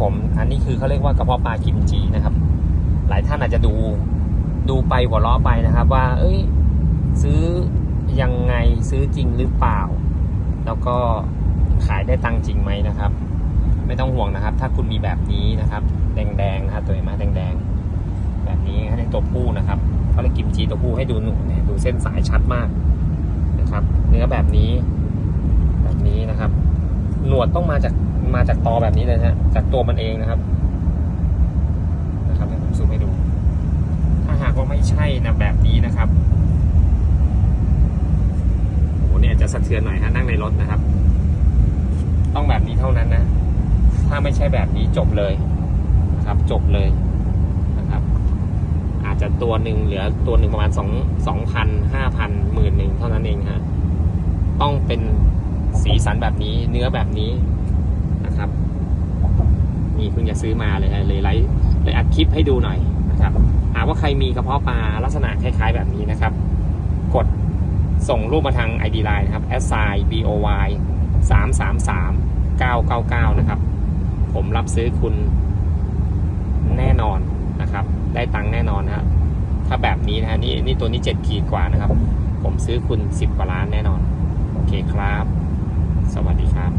ผม อันนี้คือเขาเรียกว่ากระเพาะปลากิมจินะครับ หลายท่านอาจจะดูดูไปหัวเราะไปนะครับ ว่า เอ้ย ซื้อยังไงซื้อจริงหรือเปล่า แล้วก็ขายได้ตังจริงไหมนะครับ ไม่ต้องห่วงนะครับ ถ้าคุณมีแบบนี้นะครับ แดงๆนะครับตัวเห็นไหมแดงๆแบบนี้ให้ตัวผู้นะครับเขาเรียกกิมจิตัวผู้ให้ดูหนูเนี่ยดูเส้นสายชัดมากนะครับ เนื้อแบบนี้ แบบนี้นะครับ หนวดต้องมาจาก มาจากตอแบบนี้เลยฮะจากตัวมันเองนะครับ นะครับเดี๋ยวผมซูมให้ดู ถ้าหากว่าไม่ใช่นะแบบนี้นะครับโอ้โหเนี่ยจะสะเทือนหน่อยฮะนั่งในรถนะครับ ต้องแบบนี้เท่านั้นนะ ถ้าไม่ใช่แบบนี้จบเลยนะครับ จบเลยนะครับ อาจจะตัวหนึ่งเหลือตัวหนึ่งประมาณสองสองพันห้าพันหมื่นหนึ่งเท่านั้นเองฮะต้องเป็นสีสันแบบนี้เนื้อแบบนี้ นะครับนี่เพิ่งจะซื้อมาเลยฮะเลยไลฟ์เลยอัดคลิปให้ดูหน่อยนะครับ หากว่าใครมีกระเพาะปลาลักษณะคล้าย ๆ แบบนี้นะครับ กดส่งรูปมาทาง ID Line นะครับ s i b o y 3 3 3 9 9 9 นะครับ ผมรับซื้อคุณแน่นอนนะครับ ได้ตังค์แน่นอนนะถ้าแบบนี้นะฮะนี่นี่ตัวนี้ 7 ขีดกว่านะครับ ผมซื้อคุณ 10 กว่าล้านแน่นอน โอเคครับ สวัสดีครับ